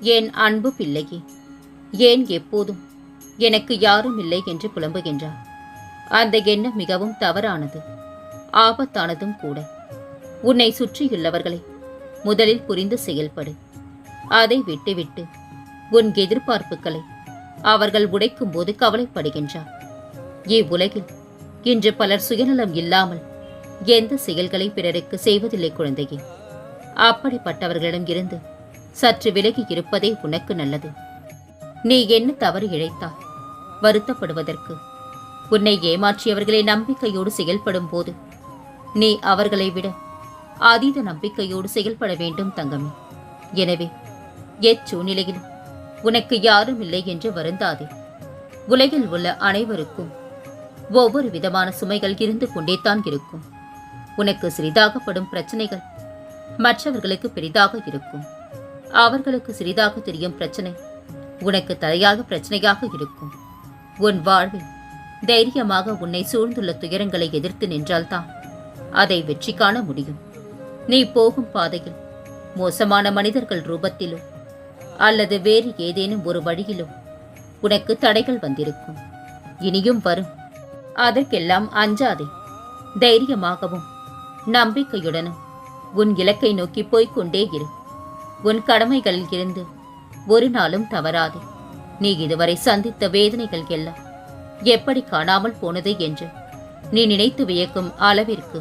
என் அன்பு பிள்ளையே? ஏன் எப்போதும்? எனக்கு யாரும் இல்லை என்று புலம்புகின்றார். அந்த எண்ணம் மிகவும் தவறானது. ஆபத்தானதும் கூட. உன்னை சுற்றியுள்ளவர்களை முதலில் புரிந்து செயல்படு. அதை விட்டுவிட்டு உன் எதிர்பார்ப்புகளை அவர்கள் உடைக்கும் போது கவலைப்படுகின்றார் இவ்வுலகில் இன்று பலர் சுயநலம் இல்லாமல் எந்த செயல்களை பிறருக்கு செய்வதில்லை குழந்தையே. அப்படிப்பட்டவர்களிடம் இருந்து சற்று விலகி இருப்பதே உனக்கு நல்லது. நீ என்ன தவறு இழைத்தாய்? வருத்தப்படுவதற்கு. உன்னை ஏமாற்றியவர்களை நம்பிக்கையோடு செயல்படும் போது நீ அவர்களை விட அதீத நம்பிக்கையோடு செயல்பட வேண்டும் தங்கமே. எனவே எச்சூழ்நிலையில் உனக்கு யாரும் இல்லை என்று வருந்தாதே. உலகில் உள்ள அனைவருக்கும் ஒவ்வொரு விதமான சுமைகள் இருந்து கொண்டேதான் இருக்கும். உனக்கு சிறிதாகப்படும் பிரச்சனைகள் மற்றவர்களுக்கு பெரிதாக இருக்கும். அவர்களுக்கு சிறிதாக தெரியும் பிரச்சனை. உனக்கு தலையாக பிரச்சனையாக இருக்கும். உன் வாழ்வில் தைரியமாக உன்னை சூழ்ந்துள்ள துயரங்களை எதிர்த்து நின்றால்தான் அதை வெற்றி காண முடியும். நீ போகும் பாதையில் மோசமான மனிதர்கள் ரூபத்திலோ அல்லது வேறு ஏதேனும் ஒரு வழியிலோ உனக்கு தடைகள் வந்திருக்கும். இனியும் வரும். அதற்கெல்லாம் அஞ்சாதே. தைரியமாகவும் நம்பிக்கையுடனும் உன் இலக்கை நோக்கி போய்க்கொண்டே இரு. உன் கடமைகளில் இருந்து ஒரு நாளும் தவறாதே. நீ இதுவரை சந்தித்த வேதனைகள் எல்லாம் எப்படி காணாமல் போனது என்று நீ நினைத்து வியக்கும் அளவிற்கு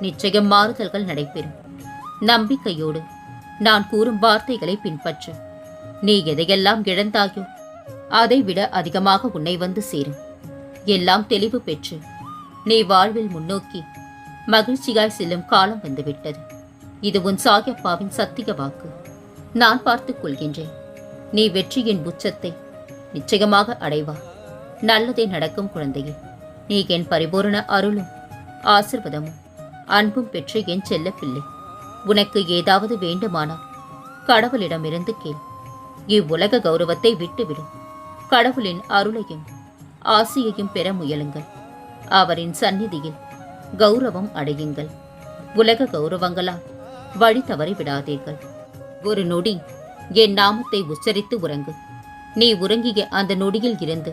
நிச்சயம் மாறுதல்கள் நடைபெறும். நம்பிக்கையோடு நான் கூறும் வார்த்தைகளை பின்பற்று. நீ எதையெல்லாம் இழந்தாயோ அதைவிட அதிகமாக உன்னை வந்து சேரும். எல்லாம் தெளிவு பெற்று நீ வாழ்வில் முன்னோக்கி மகிழ்ச்சியாய் செல்லும் காலம் வந்துவிட்டது. இது உன் சாயப்பாவின் சத்திய வாக்கு. நான் பார்த்துக் கொள்கின்றேன். நீ வெற்றியின் உச்சத்தை நிச்சயமாக அடைவா. நல்லதே நடக்கும் குழந்தையே. நீ என் பரிபூரண அருளும் ஆசிர்வதமும் அன்பும் பெற்ற என் செல்ல பிள்ளை உனக்கு ஏதாவது வேண்டுமானால் கடவுளிடமிருந்து கேள். இவ்வுலக கௌரவத்தை விட்டுவிடும் கடவுளின் அருளையும் ஆசியையும் பெற முயலுங்கள். அவரின் சந்நிதியில் கௌரவம் அடையுங்கள். உலக கௌரவங்களால் வழி தவறி விடாதீர்கள். ஒரு நொடி என் நாமத்தை உச்சரித்து உறங்கு. நீ உறங்கிய அந்த நொடியில் இருந்து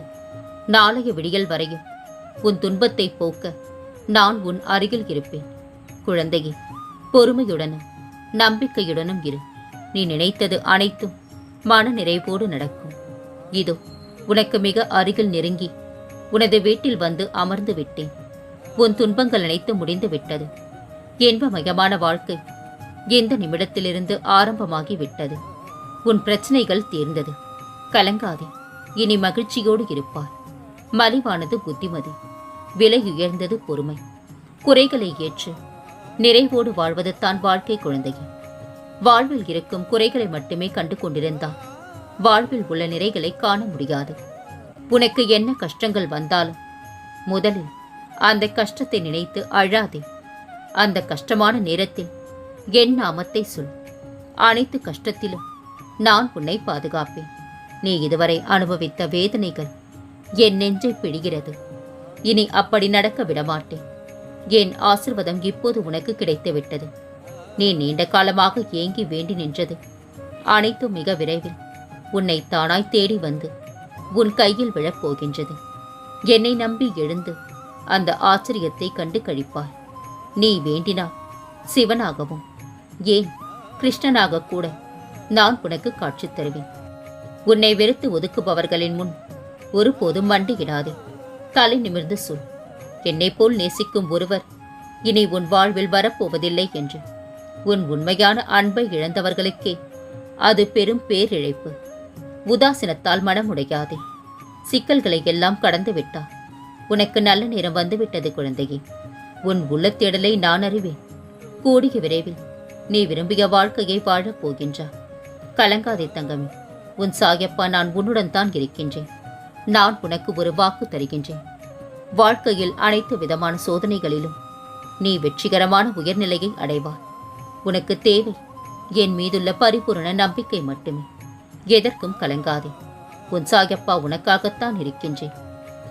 நாளைய விடியல் வரையும் உன் துன்பத்தை போக்க நான் உன் அருகில் இருப்பேன். குழந்தையே பொறுமையுடனும் நம்பிக்கையுடனும் இரு. நீ நினைத்தது அனைத்தும் மன நிறைவோடு நடக்கும். இதோ உனக்கு மிக அருகில் நெருங்கி உனது வீட்டில் வந்து அமர்ந்து விட்டேன். உன் துன்பங்கள் அனைத்து முடிந்து விட்டது. இன்பமயமான வாழ்க்கை இந்த நிமிடத்திலிருந்து ஆரம்பமாகி விட்டது உன் பிரச்சனைகள் தீர்ந்தது. கலங்காதே. இனி மகிழ்ச்சியோடு இருப்பார் மலிவானது புத்திமதி. விலை உயர்ந்தது பொறுமை. குறைகளை ஏற்று. நிறைவோடு வாழ்வது தான் வாழ்க்கை குழந்தையே. வாழ்வில் இருக்கும் குறைகளை மட்டுமே கண்டு கொண்டிருந்தான் வாழ்வில் உள்ள நிறைகளை காண முடியாது. உனக்கு என்ன கஷ்டங்கள் வந்தாலும் முதலில் அந்த கஷ்டத்தை நினைத்து அழாதே. அந்த கஷ்டமான நேரத்தில் என் நாமத்தை சொல். அனைத்து கஷ்டத்திலும் நான் உன்னை பாதுகாப்பேன். நீ இதுவரை அனுபவித்த வேதனைகள் என் நெஞ்சை பிடிகிறது. இனி அப்படி நடக்க விடமாட்டேன். என் ஆசிர்வாதம் இப்போது உனக்கு கிடைத்துவிட்டது. நீ நீண்ட காலமாக ஏங்கி வேண்டி நின்றது. அனைத்தும் மிக விரைவில் உன்னை தானாய் தேடி வந்து உன் கையில் விழப்போகின்றது. என்னை நம்பி எழுந்து அந்த ஆச்சரியத்தை கண்டு கழிப்பாய். நீ வேண்டினால் சிவனாகவும் ஏன் கிருஷ்ணனாக கூட நான் உனக்கு காட்சி தருவேன். உன்னை வெறுத்து ஒதுக்குபவர்களின் முன் ஒருபோதும் மண்டியிடாதே. தலை நிமிர்ந்து சொல். என்னை போல் நேசிக்கும் ஒருவர் இனி உன் வாழ்வில் வரப்போவதில்லை என்று. உன் உண்மையான அன்பை இழந்தவர்களுக்கே அது பெரும் பேரிழைப்பு. உதாசீனத்தால் மனமுடையாதே. சிக்கல்களை எல்லாம் கடந்து விட்டார் உனக்கு நல்ல நேரம் வந்துவிட்டது குழந்தையே. உன் உள்ளத்தேடலை நான் அறிவேன். கூடிய விரைவில் நீ விரும்பிய வாழ்க்கையை வாழப் போகின்றா. கலங்காதே தங்கமே. உன் சாயப்பா நான் உன்னுடன் தான் இருக்கின்றேன். நான் உனக்கு ஒரு வாக்கு தருகின்றேன். வாழ்க்கையில் அனைத்து விதமான சோதனைகளிலும் நீ வெற்றிகரமான உயர்நிலையை அடைவாய். உனக்கு தேவை என் மீதுள்ள பரிபூரண நம்பிக்கை மட்டுமே. எதற்கும் கலங்காதே. உன் சாயப்பா உனக்காகத்தான் இருக்கின்றேன்.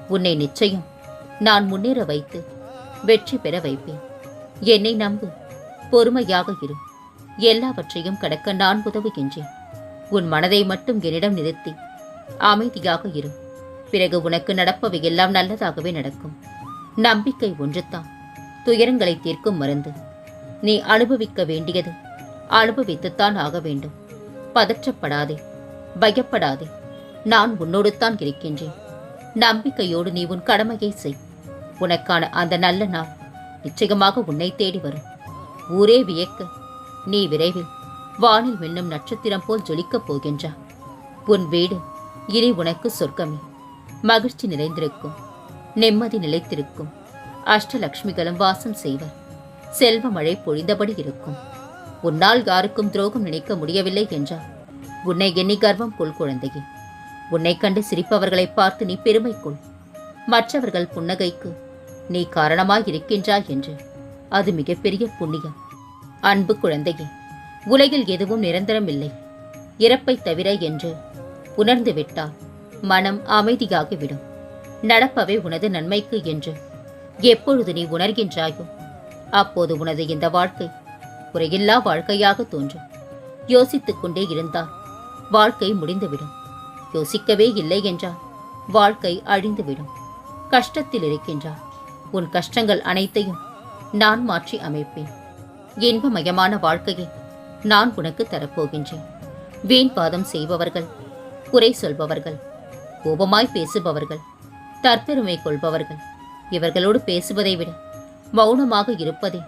உன்னை நிச்சயம் நான் முன்னேற வைத்து வெற்றி பெற வைப்பேன். என்னை நம்பு. பொறுமையாக இரு. எல்லாவற்றையும் கடக்க நான் உதவுகின்றேன். உன் மனதை மட்டும் என்னிடம் நிறுத்தி. அமைதியாக இரு. பிறகு உனக்கு நடப்பவை எல்லாம் நல்லதாகவே நடக்கும். நம்பிக்கை ஒன்றுதான். துயரங்களை தீர்க்கும் மருந்து. நீ அனுபவிக்க வேண்டியது. அனுபவித்துத்தான் ஆக வேண்டும். பதற்றப்படாதே. பயப்படாதே. நான் உன்னோடு தான் இருக்கின்றேன். நம்பிக்கையோடு நீ உன் கடமையை செய். உனக்கான அந்த நல்ல நாள் நிச்சயமாக உன்னை தேடி வரும். ஊரே வியக்க. நீ விரைவில் வானில் மின்னும் நட்சத்திரம் போல் ஜொலிக்கப் போகின்றா. உன் வீடு இனி உனக்கு சொர்க்கமே. மகிழ்ச்சி நிறைந்திருக்கும். நிம்மதி நிலைத்திருக்கும். அஷ்டலக்ஷ்மிகளும் வாசம் செய்வர். செல்வ மழை பொழிந்தபடி இருக்கும். உன்னால் யாருக்கும் துரோகம் நினைக்க முடியவில்லை என்றால் உன்னை எண்ணி கர்வம் கொள் குழந்தையே. உன்னை கண்டு சிரிப்பவர்களை பார்த்து நீ பெருமை கொள். மற்றவர்கள் புன்னகைக்கு நீ காரணமாய் இருக்கின்றாய் என்று. அது மிகப்பெரிய புண்ணியம். அன்பு குழந்தையே உலகில் எதுவும் நிரந்தரமில்லை. இறப்பை தவிர என்று உணர்ந்து விட்டால் மனம் அமைதியாகிவிடும். நடப்பவை உனது நன்மைக்கு என்று எப்பொழுது நீ உணர்கின்றாயோ அப்போது உனது இந்த வாழ்க்கை குறையில்லா வாழ்க்கையாக தோன்றும். யோசித்துக் கொண்டே இருந்தால் வாழ்க்கை முடிந்துவிடும். யோசிக்கவே இல்லை என்றால் வாழ்க்கை அழிந்துவிடும். கஷ்டத்தில் இருக்கின்றார் உன் கஷ்டங்கள் அனைத்தையும் நான் மாற்றி அமைப்பேன். இன்பமயமான வாழ்க்கையை நான் உனக்கு தரப்போகின்றேன். வீண் பாதம் செய்பவர்கள் குறை சொல்பவர்கள் கோபமாய் பேசுபவர்கள் தற்பெருமை கொள்பவர்கள் இவர்களோடு பேசுவதை விட மௌனமாக இருப்பதே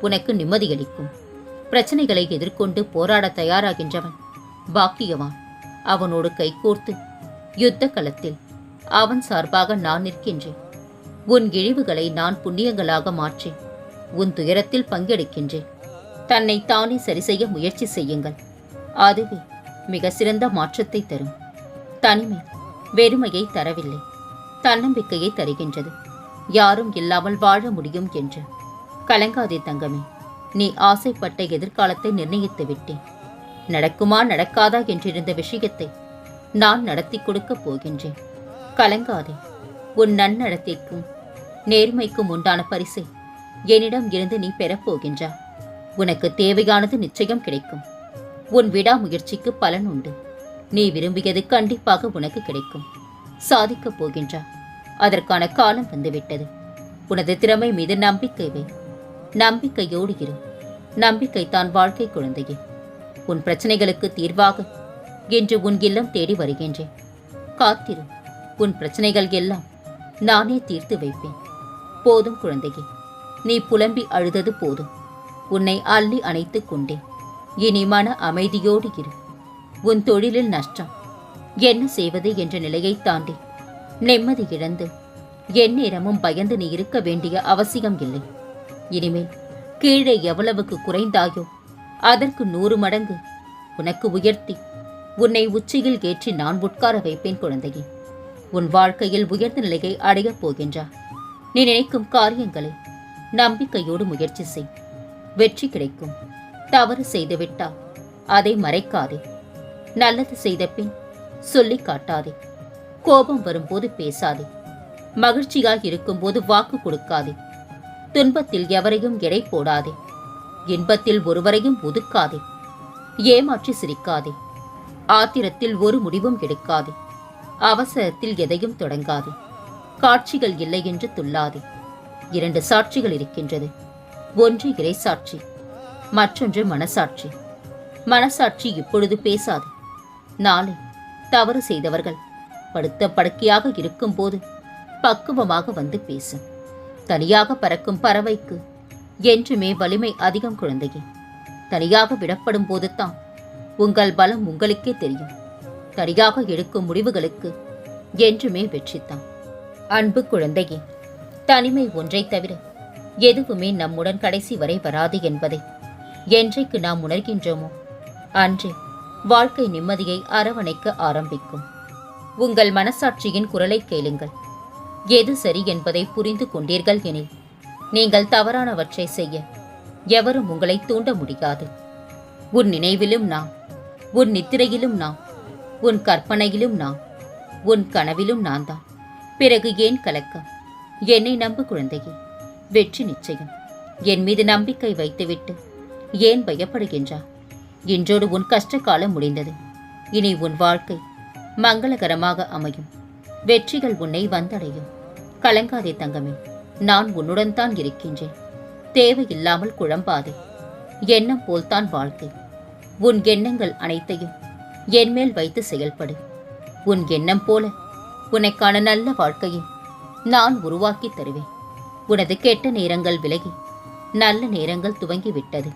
உனக்கு நிம்மதியளிக்கும். பிரச்சனைகளை எதிர்கொண்டு போராட தயாராகின்றவன் பாக்கியவான். அவனோடு கைகோர்த்து யுத்த களத்தில் அவன் சார்பாக நான் நிற்கின்றேன். உன் இழிவுகளை நான் புண்ணியங்களாக மாற்றேன். உன் துயரத்தில் பங்கெடுக்கின்றேன். தன்னை தானே சரி செய்ய முயற்சி செய்யுங்கள். அதுவே மிக சிறந்த மாற்றத்தை தரும். தனிமை வெறுமையை தரவில்லை. தன்னம்பிக்கையை தருகின்றது. யாரும் இல்லாமல் வாழ முடியும் என்று. கலங்காதே தங்கமே. நீ ஆசைப்பட்ட எதிர்காலத்தை நிர்ணயித்து விட்டேன். நடக்குமா நடக்காதா என்றிருந்த விஷயத்தை நான் நடத்தி கொடுக்கப் போகின்றேன். கலங்காதே. உன் நன்னடத்தைக்கும் நேர்மைக்கும் உண்டான பரிசை என்னிடம் இருந்து நீ பெறப்போகின்றா. உனக்கு தேவையானது நிச்சயம் கிடைக்கும். உன் விடாமுயற்சிக்கு பலன் உண்டு. நீ விரும்பியது கண்டிப்பாக உனக்கு கிடைக்கும். சாதிக்கப் போகின்றா. அதற்கான காலம் வந்துவிட்டது. உனது திறமை மீது நம்பிக்கை வே. நம்பிக்கையோடு இரு. நம்பிக்கை தான் வாழ்க்கை குழந்தையே. உன் பிரச்சனைகளுக்கு தீர்வாக என்று உன் இல்லம் தேடி வருகின்றேன். காத்திரு. உன் பிரச்சனைகள் எல்லாம் நானே தீர்த்து வைப்பேன். போதும் குழந்தையே. நீ புலம்பி அழுதது போதும். உன்னை அள்ளி அணைத்துக் கொண்டேன். இனி மன அமைதியோடு இரு. உன் தொழிலில் நஷ்டம். என்ன செய்வது என்ற நிலையை தாண்டி. நிம்மதி இழந்து. எந்நேரமும் பயந்து நீ இருக்க வேண்டிய அவசியம் இல்லை. இனிமேல் கீழே எவ்வளவுக்கு குறைந்தாயோ அதற்கு நூறு மடங்கு. உனக்கு உயர்த்தி. உன்னை உச்சியில் ஏற்றி நான் உட்கார வைப்பேன் குழந்தையே. உன் வாழ்க்கையில் உயர்ந்த நிலையை அடையப் போகின்றா. நீ நினைக்கும் காரியங்களை நம்பிக்கையோடு முயற்சி செய். வெற்றி கிடைக்கும். தவறு செய்துவிட்டால் அதை மறைக்காதே. நல்லது செய்த பின் சொல்லி காட்டாதே. கோபம் வரும்போது பேசாதே. மகிழ்ச்சியாய் இருக்கும்போது வாக்கு கொடுக்காதே. துன்பத்தில் எவரையும் எடை போடாதே. இன்பத்தில் ஒருவரையும் ஒதுக்காதே. ஏமாற்றி சிரிக்காதே. ஆத்திரத்தில் ஒரு முடிவும் எடுக்காதே. அவசரத்தில் எதையும் தொடங்காதே. காட்சிகள் இல்லை என்று துள்ளாதே. இரண்டு சாட்சிகள் இருக்கின்றது. ஒன்று இறைசாட்சி மற்றொன்று மனசாட்சி. மனசாட்சி இப்பொழுது பேசாது. நாளை தவறு செய்தவர்கள் படுத்த படுக்கையாக இருக்கும்போது பக்குவமாக வந்து பேசும் தனியாக பறக்கும் பறவைக்கு என்றுமே வலிமை அதிகம் குழந்தையே. தனியாக விடப்படும் போதுதான் உங்கள் பலம் உங்களுக்கே தெரியும். தனியாக எடுக்கும் முடிவுகளுக்கு என்றுமே வெற்றித்தான் அன்பு குழந்தையே தனிமை ஒன்றை தவிர எதுவுமே நம்முடன் கடைசி வரை வராது என்பதை. என்றைக்கு நாம் உணர்கின்றோமோ அன்றே வாழ்க்கை நிம்மதியை அரவணைக்க ஆரம்பிக்கும். உங்கள் மனசாட்சியின் குரலை கேளுங்கள். எது சரி என்பதை புரிந்து கொண்டீர்கள் எனில் நீங்கள் தவறானவற்றை செய்ய எவரும் உங்களை தூண்ட முடியாது. உன் நினைவிலும் நான் உன் நித்திரையிலும் நான் உன் கற்பனையிலும் நான் உன் கனவிலும் நான் தான் பிறகு ஏன் கலக்கம்? என்னை நம்பு குழந்தையே. வெற்றி நிச்சயம். என் மீது நம்பிக்கை வைத்துவிட்டு ஏன் பயப்படுகின்றா இன்றோடு உன் கஷ்ட காலம் முடிந்தது. இனி உன் வாழ்க்கை மங்களகரமாக அமையும். வெற்றிகள் உன்னை வந்தடையும். கலங்காதே தங்கமே. நான் உன்னுடன் தான் இருக்கின்றேன். தேவையில்லாமல் குழம்பாதே. எண்ணம் போல்தான் வாழ்க்கை. உன் எண்ணங்கள் அனைத்தையும் என்மேல் வைத்து செயல்படு. உன் எண்ணம் போல உனக்கான நல்ல வாழ்க்கையை நான் உருவாக்கி தருவேன். உனது கெட்ட நேரங்கள் விலகி நல்ல நேரங்கள் துவங்கிவிட்டது.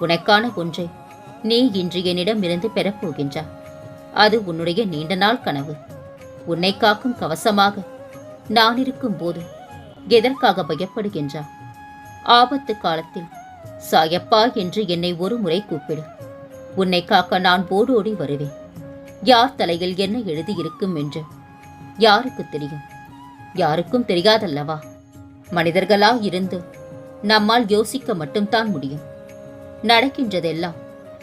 உனக்கான ஒன்றை நீ இன்று என்னிடமிருந்து பெறப்போகின்றாய் அது உன்னுடைய நீண்ட நாள் கனவு. உன்னை காக்கும் கவசமாக நான் இருக்கும் போது எதற்காக பயப்படுகின்றாய்? ஆபத்து காலத்தில் சாயப்பா என்று என்னை ஒரு முறை கூப்பிடு. உன்னை காக்க நான் ஓடோடி வருவேன். யார் தலையில் என்ன எழுதியிருக்கும் என்று யாருக்கு தெரியும்? யாருக்கும் தெரியாதல்லவா? மனிதர்களா இருந்து நம்மால் யோசிக்க மட்டும்தான் முடியும். நடக்கின்றதெல்லாம்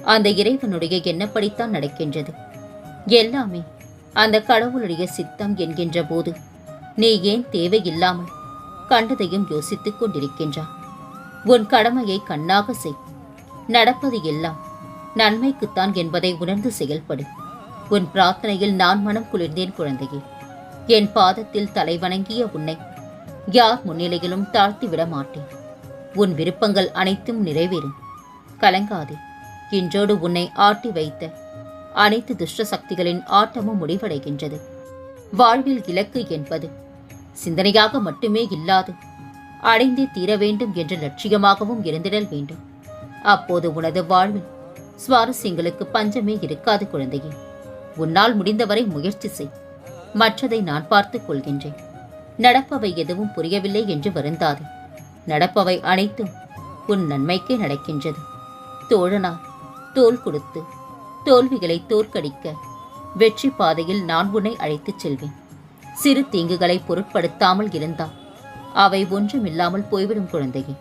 அந்த இறைவனுடைய எண்ணப்படித்தான் நடக்கின்றது. எல்லாமே அந்த கடவுளுடைய சித்தம் என்கின்ற போது நீ ஏன் தேவையில்லாமல் கண்டதையும் யோசித்துக் கொண்டிருக்கின்றாய் உன் கடமையை கண்ணாக செய். நடப்பது எல்லாம் நன்மைக்குத்தான் என்பதை உணர்ந்து செயல்படு. உன் பிரார்த்தனையில் நான் மனம் குளிர்ந்தேன் குழந்தையே. என் பாதத்தில் தலை வணங்கிய உன்னை யார் முன்னிலையிலும் தாழ்த்தி விட மாட்டேன். உன் விருப்பங்கள் அனைத்தும் நிறைவேறும். கலங்காதே. இன்றோடு உன்னை ஆட்டி வைத்த அனைத்து துஷ்ட சக்திகளின் ஆட்டமும் முடிவடைகின்றது. வாழ்வில் இலக்கு என்பது சிந்தனையாக மட்டுமே இல்லாது அடைந்தே தீர வேண்டும் என்ற லட்சியமாகவும் இருந்திடல் வேண்டும். அப்போது உனது வாழ்வில் சுவாரஸ்யங்களுக்கு பஞ்சமே இருக்காது குழந்தையே. உன்னால் முடிந்தவரை முயற்சி செய். மற்றதை நான் பார்த்துக் கொள்கின்றேன். நடப்பவை எதுவும் புரியவில்லை என்று வருந்தாதே. நடப்பவை அனைத்தும் உன் நன்மைக்கே நடக்கின்றது. தோழனா தோல் கொடுத்து தோல்விகளை தோற்கடிக்க வெற்றி பாதையில் நான் உன்னை அழைத்துச் செல்வேன். சிறு தீங்குகளை பொருட்படுத்தாமல் இருந்தால் அவை ஒன்றுமில்லாமல் போய்விடும் குழந்தையே.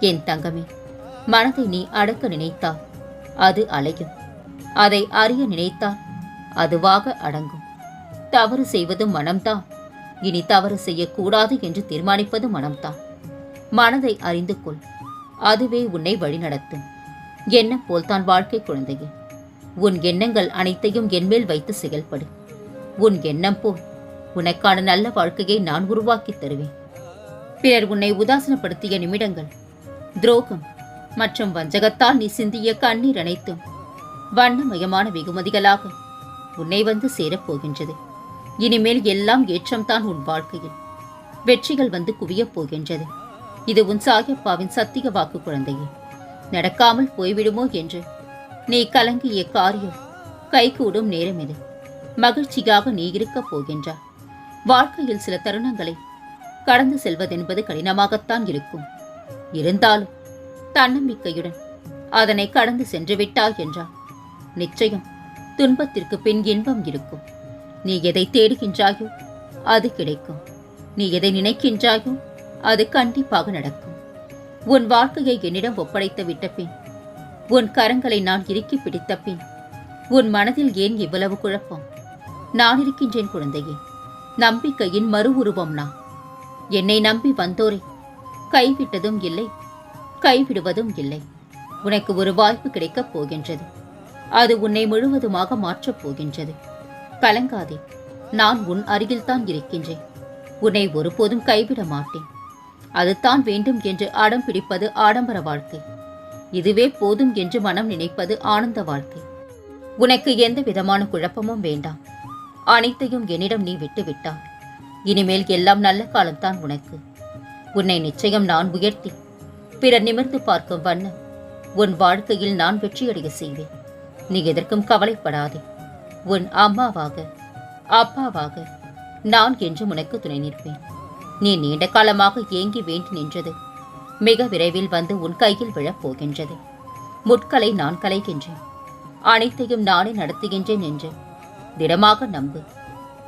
என் தங்கமே மனதை நீ அடக்க நினைத்தால் அது அலையும். அதை அறிய நினைத்தால் அதுவாக அடங்கும். தவறு செய்வது மனம்தான் இனி தவறு செய்யக்கூடாது என்று தீர்மானிப்பது மனம்தான் மனதை அறிந்து கொள். அதுவே உன்னை வழிநடத்தும் எண்ணம் போல்தான் வாழ்க்கை குழந்தையே? உன் எண்ணங்கள் அனைத்தையும் என்மேல் வைத்து செயல்படு. உன் எண்ணம் போல் உனக்கான நல்ல வாழ்க்கையை நான் உருவாக்கித் தருவேன். பிறர் உன்னை உதாசனப்படுத்திய நிமிடங்கள் துரோகம் மற்றும் வஞ்சகத்தால் நீ சிந்திய கண்ணீர் அனைத்தும் வண்ணமயமான வெகுமதிகளாக உன்னை வந்து சேரப்போகின்றது இனிமேல் எல்லாம் ஏற்றம்தான் உன் வாழ்க்கையில். வெற்றிகள் வந்து குவியப் போகின்றது. இது உன் சாயப்பாவின் சத்திய வாக்கு குழந்தையே. நடக்காமல் போய்விடுமோ என்று. நீ கலங்கிய காரியம். கைகூடும் நேரம் இது. மகிழ்ச்சியாக நீ இருக்கப் போகின்றாய். வாழ்க்கையில் சில தருணங்களை கடந்து செல்வதென்பது கடினமாகத்தான் இருக்கும். இருந்தாலும் தன்னம்பிக்கையுடன் அதனை கடந்து சென்று விட்டாய் என்றால் நிச்சயம் துன்பத்திற்கு பின் இன்பம் இருக்கும். நீ எதை தேடுகின்றாயோ அது கிடைக்கும். நீ எதை நினைக்கின்றாயோ அது கண்டிப்பாக நடக்கும். உன் வாழ்க்கையை என்னிடம் ஒப்படைத்து விட்ட பின் உன் கரங்களை நான் இறுக்கி பிடித்த பின் உன் மனதில் ஏன் இவ்வளவு குழப்பம்? நான் இருக்கின்றேன் குழந்தையே நம்பிக்கையின் மறு உருவம் நான். என்னை நம்பி வந்தோரே கைவிட்டதும் இல்லை கைவிடுவதும் இல்லை. உனக்கு ஒரு வாய்ப்பு கிடைக்கப் போகின்றது. அது உன்னை முழுவதுமாக மாற்றப் போகின்றது. கலங்காதே. நான் உன் அருகில்தான் இருக்கின்றேன். உன்னை ஒருபோதும் கைவிட மாட்டேன். அதுதான் வேண்டும் என்று அடம் பிடிப்பது ஆடம்பர வாழ்க்கை. இதுவே போதும் என்று மனம் நினைப்பது ஆனந்த வாழ்க்கை. உனக்கு எந்த விதமான குழப்பமும் வேண்டாம். அனைத்தையும் என்னிடம் நீ விட்டுவிட்டாய். இனிமேல் எல்லாம் நல்ல காலம்தான் உனக்கு. உன்னை நிச்சயம் நான் உயர்த்தி பிறர் நிமிர்ந்து பார்க்கும் வண்ணம் உன் வாழ்க்கையில் நான் வெற்றியடைய செய்வேன். நீ எதற்கும் கவலைப்படாதே. உன் அம்மாவாக அப்பாவாக நான் என்று உனக்கு துணை நிற்பேன். நீ நீண்ட காலமாக ஏங்கி வேண்டி நின்றது மிக விரைவில் வந்து உன் கையில் விழப் போகின்றது. முட்களை நான் கலைகின்றேன் அனைத்தையும் நானே நடத்துகின்றேன் என்று திடமாக நம்பு.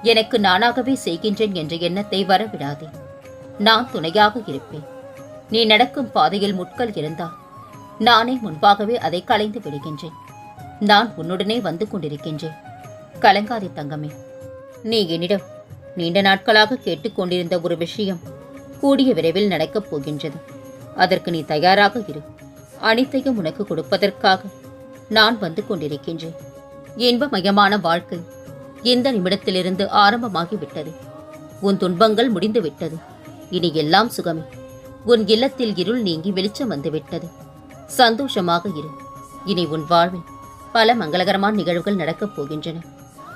எனக்கு நானாகவே செய்கின்றேன் என்ற எண்ணத்தை வரவிடாதே. நான் துணையாக இருப்பேன். நீ நடக்கும் பாதையில் முட்கள் இருந்தால் நானே முன்பாகவே அதை களைந்து விடுகின்றேன். நான் உன்னுடனே வந்து கொண்டிருக்கின்றேன். கலங்காதே தங்கமே. நீ என்னிடம் நீண்ட நாட்களாக கேட்டுக்கொண்டிருந்த ஒரு விஷயம் கூடிய விரைவில் நடக்கப் போகின்றது. அதற்கு நீ தயாராக இரு. அனைத்தையும் உனக்கு கொடுப்பதற்காக நான் வந்து கொண்டிருக்கின்றேன். இன்பமயமான வாழ்க்கை இந்த நிமிடத்திலிருந்து ஆரம்பமாகி விட்டது உன் துன்பங்கள் முடிந்து விட்டது இனி எல்லாம் சுகமே. உன் இல்லத்தில் இருள் நீங்கி வெளிச்சம் வந்துவிட்டது. சந்தோஷமாக இரு. இனி உன் வாழ்வில் பல மங்களகரமான நிகழ்வுகள் நடக்கப் போகின்றன.